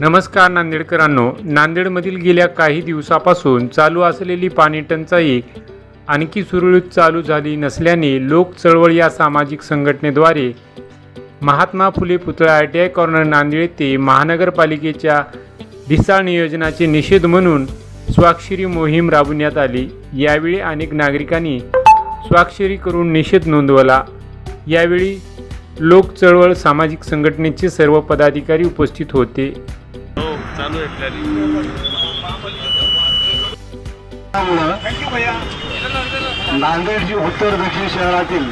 नमस्कार नांदेडकरांनो. नांदेडमधील गेल्या काही दिवसापासून चालू असलेली पाणी टंचाई आणखी सुरळीत चालू झाली नसल्याने लोक चळवळ या सामाजिक संघटनेद्वारे महात्मा फुले पुतळा I T I corner Nanded येथे महानगरपालिकेच्या ढिसाळ नियोजनाचे निषेध म्हणून स्वाक्षरी मोहीम राबवण्यात आली. यावेळी अनेक नागरिकांनी स्वाक्षरी करून निषेध नोंदवला. यावेळी लोक चळवळ सामाजिक संघटनेचे सर्व पदाधिकारी उपस्थित होते. चालू आहे प्लॅनिंग नांदेड उत्तर दक्षिण शहरातील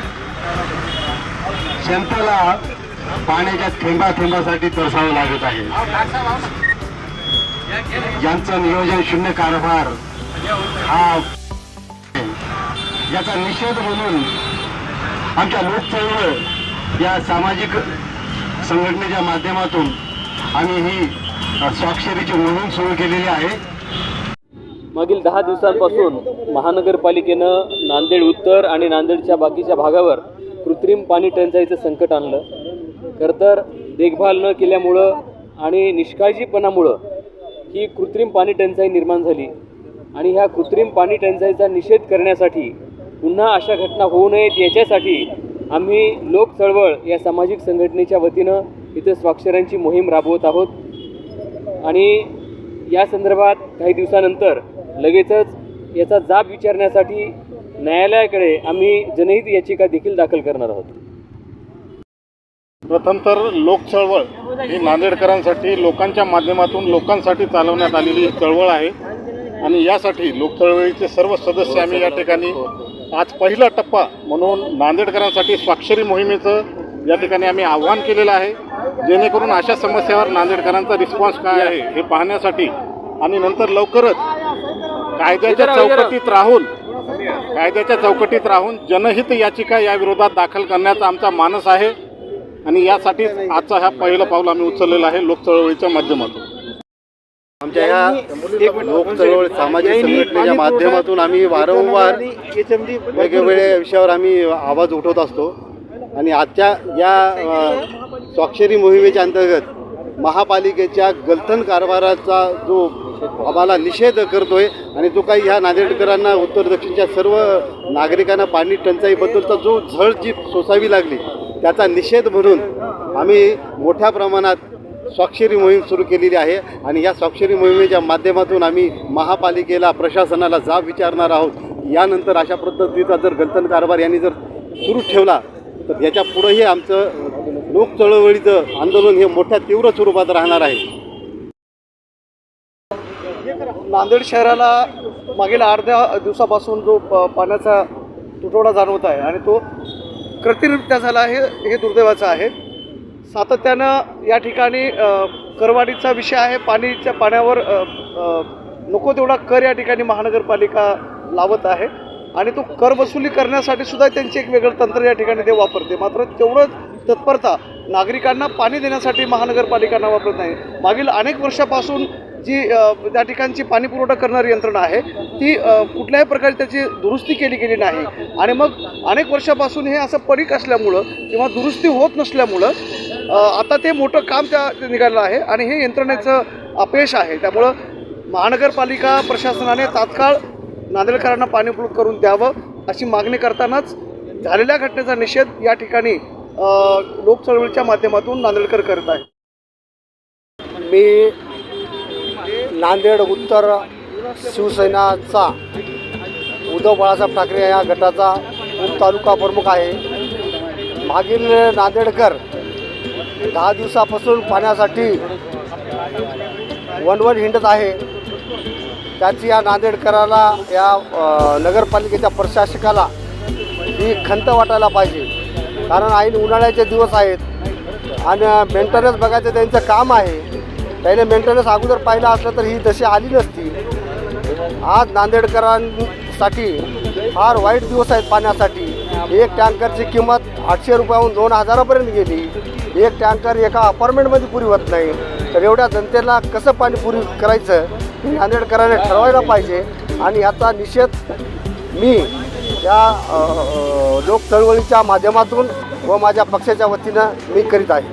जनतेला पाण्याच्या थेंबा थेंबासाठी तरसावं लागत आहे. यांचं नियोजन शून्य कारभार हा याचा निषेध म्हणून आमच्या लोकचळवळ या सामाजिक संघटनेच्या माध्यमातून आम्ही ही स्वाक्षरीची मोहीम सुरू केलेली आहे. मागील दहा दिवसांपासून महानगरपालिकेनं नांदेड उत्तर आणि नांदेडच्या बाकीच्या भागावर कृत्रिम पाणी टंचाईचं संकट आणलं. खरं तर देखभाल न केल्यामुळं आणि निष्काळजीपणामुळं ही कृत्रिम पाणी टंचाई निर्माण झाली. आणि ह्या कृत्रिम पाणी टंचाईचा निषेध करण्यासाठी पुन्हा अशा घटना होऊ नयेत याच्यासाठी आम्ही लोक चळवळ या सामाजिक संघटनेच्या वतीनं इथं स्वाक्षऱ्यांची मोहीम राबवत आहोत. आणि या संदर्भात काही दिवसानंतर लगेचच याचा जाब विचारण्यासाठी न्यायालयाकडे आम्ही जनहित याचिका देखील दाखल करणार आहोत. प्रथम तर लोक चळवळ ही नांदेडकरांसाठी लोकांच्या माध्यमातून लोकांसाठी चालवण्यात आलेली ही चळवळ आहे. आणि यासाठी लोक चळवळीचे सर्व सदस्य आम्ही या ठिकाणी आज पहिला टप्पा म्हणून नांदेडकरांसाठी स्वाक्षरी मोहिमेचं या ठिकाणी आम्ही आव्हान केलेलं आहे जेणेकरून अशा समस्यावर नांदेडकरांचा रिस्पॉन्स काय आहे हे पाहण्यासाठी आणि नंतर लवकरच कायद्याच्या चौकटीत राहून कायद्याच्या चौकटीत राहून जनहित याचिका या विरोधात दाखल करण्याचा आमचा मानस आहे आणि यासाठीच आजचा हा पहिलं पाऊल आम्ही उचललेलं आहे लोक चळवळीच्या माध्यमातून. आमच्या या लोक चळवळ सामाजिक संघटनेच्या माध्यमातून आम्ही वारंवार वेगवेगळ्या विषयावर आम्ही आवाज उठवत असतो. आणि आजच्या या स्वाक्षरी मोहिमेच्या अंतर्गत महापालिकेच्या गलथन कारभाराचा जो आम्हाला निषेध करतोय आणि जो काही ह्या नांदेडकरांना उत्तर दक्षिणच्या सर्व नागरिकांना पाणी टंचाईबद्दलचा जो झळ जी सोसावी लागली त्याचा निषेध म्हणून आम्ही मोठ्या प्रमाणात स्वाक्षरी मोहीम सुरू केलेली आहे आणि या स्वाक्षरी मोहिमेच्या माध्यमातून आम्ही महापालिकेला प्रशासनाला जाब विचारणार आहोत. यानंतर अशा पद्धतीचा जर गलतन कारभार यांनी जर सुरू ठेवला तर याच्या पुढंही आमचं लोक चळवळीचं आंदोलन हे मोठ्या तीव्र स्वरूपात राहणार आहे. नांदेड शहराला मागील अर्ध्या दिवसापासून जो प पाण्याचा तुटवडा जाणवत आहे आणि तो कृत्रिमरित्या झाला आहे हे दुर्दैवाचं आहे. सातत्यानं या ठिकाणी करवाडीचा करवाढीचा विषय आहे. पाणीच्या पाण्यावर नको तेवढा कर या ठिकाणी महानगरपालिका लावत आहे. आणि तो कर वसुली करण्यासाठी सुद्धा त्यांचे एक वेगळं तंत्र या ठिकाणी ते वापरते. मात्र तेवढंच तत्परता नागरिकांना पाणी देण्यासाठी महानगरपालिकांना वापरत नाही. मागील अनेक वर्षापासून जी त्या ठिकाणची पाणी पुरवठा करणारी यंत्रणा आहे ती कुठल्याही प्रकारे त्याची दुरुस्ती केली गेली नाही. आणि मग अनेक वर्षापासून हे असं पडीक असल्यामुळं किंवा दुरुस्ती होत नसल्यामुळं आता ते मोठं काम त्या निघालं आहे आणि हे यंत्रणेचं अपयश आहे. त्यामुळं महानगरपालिका प्रशासनाने तात्काळ नांदेडकरांना पाणी उपलब्ध करून द्यावं अशी मागणी करतानाच झालेल्या घटनेचा निषेध या ठिकाणी लोकचळवळीच्या माध्यमातून नांदेडकर करत आहे मी नांदेड उत्तर शिवसेनाचा उद्धव बाळासाहेब ठाकरे या गटाचा तालुका प्रमुख आहे. मागील नांदेडकर दहा दिवसापासून पाण्यासाठी वनवन हिंडत आहे. त्याची या नांदेडकराला या नगरपालिकेच्या प्रशासकाला ही खंत वाटायला पाहिजे. कारण ऐन उन्हाळ्याचे दिवस आहेत आणि मेंटेनन्स बघायचं त्यांचं काम आहे. त्याने मेंटेनन्स अगोदर पाहिलं असलं तर ही तशी आली नसती. आज नांदेडकरांसाठी फार वाईट दिवस आहेत पाण्यासाठी एक टँकरची किंमत आठशे रुपयाहून दोन हजारापर्यंत गेली. एक टँकर एका अपार्टमेंटमध्ये पुरी होत नाही. तर एवढ्या जनतेला कसं पाणी पुरी करायचं? नांदेडकरांनी ठरवायला पाहिजे. आणि याचा निषेध मी या लोकचळवळीच्या लोक चळवळीच्या माध्यमातून व माझ्या पक्षाच्या वतीनं मी करीत आहे.